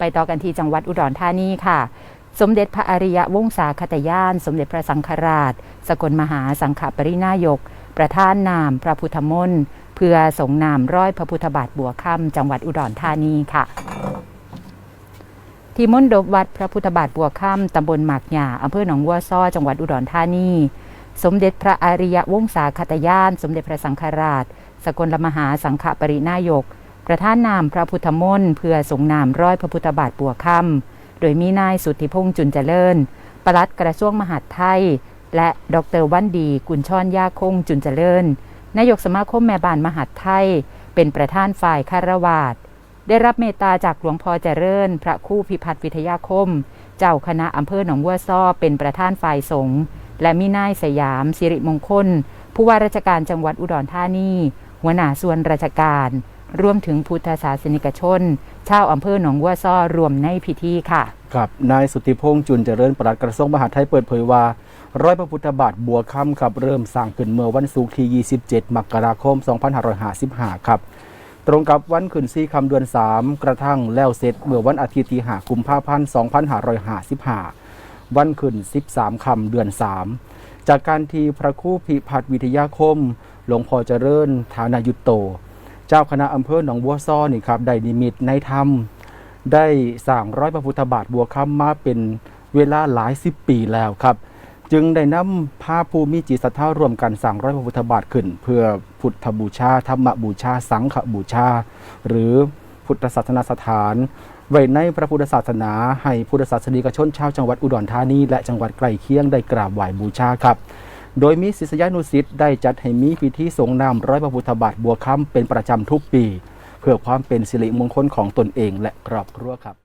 ไปต่อกันที่จังหวัดอุดรธานีค่ะ สมเด็จพระอริยวงศาคตยาน สมเด็จพระสังฆราช สกลมหาสังฆปรินายก ประธานนามพระพุทธมนต์เพื่อสงนามร้อยพระพุทธบาทบัวค่ำจังหวัดอุดรธานีค่ะ ที่มณฑปวัดพระพุทธบาทบัวค่ำตำบลหมากหย่าอำเภอหนองวัวซ้อจังหวัดอุดรธานีสมเด็จพระอริยวงศาคตยาน สมเด็จพระสังฆราช สกลมหาสังฆปรินายก ประธานนามพระพุทธมนต์เพื่อสงนามร้อยพระพุทธบาทบัวค่ำโดยมีนายสุทธิพงษ์จุนเจริญปลัดกระทรวงมหาดไทย และดรวันดีกุลช่อนยาคงจุนเจริญนายกสมาคมแม่บ้านมหาดไทย เป็นประธานฝ่ายคารวาสได้รับเมตตาจากหลวงพ่อเจริญ พระคู่พิพัฒน์วิทยาคม เจ้าคณะอำเภอหนองวัวซ้อเป็นประธานฝ่ายสงฆ์และมีนายสยาม สิริมงคล ผู้ว่าราชการจังหวัดอุดรธานีหัวหน้าส่วนราชการ รวมถึงพุทธศาสนิกชน ชาวอำเภอหนองวัวซ้อรวมในพิธีค่ะ ครับ นายสุทธิพงษ์จุนเจริญปลัดกระทรวงมหาดไทยเปิดเผยว่า ร้อยพระพุทธบาทบัวค่ำครับเริ่มสร้างขึ้นเมื่อวันศุกร์ที่ 27 มกราคม 2555 ครับ ตรงกับวันขึ้น4คำเดือน 3 กระทั่งแล้วเสร็จเมื่อวันอาทิตย์ที่5กุมภาพันธ์ 2555 วันขึ้น 13 คำเดือน 3 จากการที่พระครู่พิพัฒน์วิทยาคม หลวงพ่อเจริญฐานายุตโต เจ้าคณะอำเภอหนองบัวซ้อนี่ครับได้นิมิตในธรรมได้สร้างร้อยพระพุทธบาทบัวค่ำมาเป็นเวลาหลายสิบปีแล้วครับ จึงได้นำภาพภูมิจิตศรัทธารวมกันสร้างร้อยพระพุทธบาทขึ้น เพื่อพุทธบูชาธรรมบูชา สังฆบูชา หรือพุทธศาสนสถาน ไว้ในพระพุทธศาสนา ให้พุทธศาสนิกชนชาวจังหวัดอุดรธานีและจังหวัดใกล้เคียงได้กราบไหว้บูชาครับ โดยมีศิษยานุศิษย์ได้จัดให้มีพิธีสงนามร้อยพระพุทธบาทบัวค่ำเป็นประจำทุกปี เพื่อความเป็นสิริมงคลของตนเองและครอบครัวครับ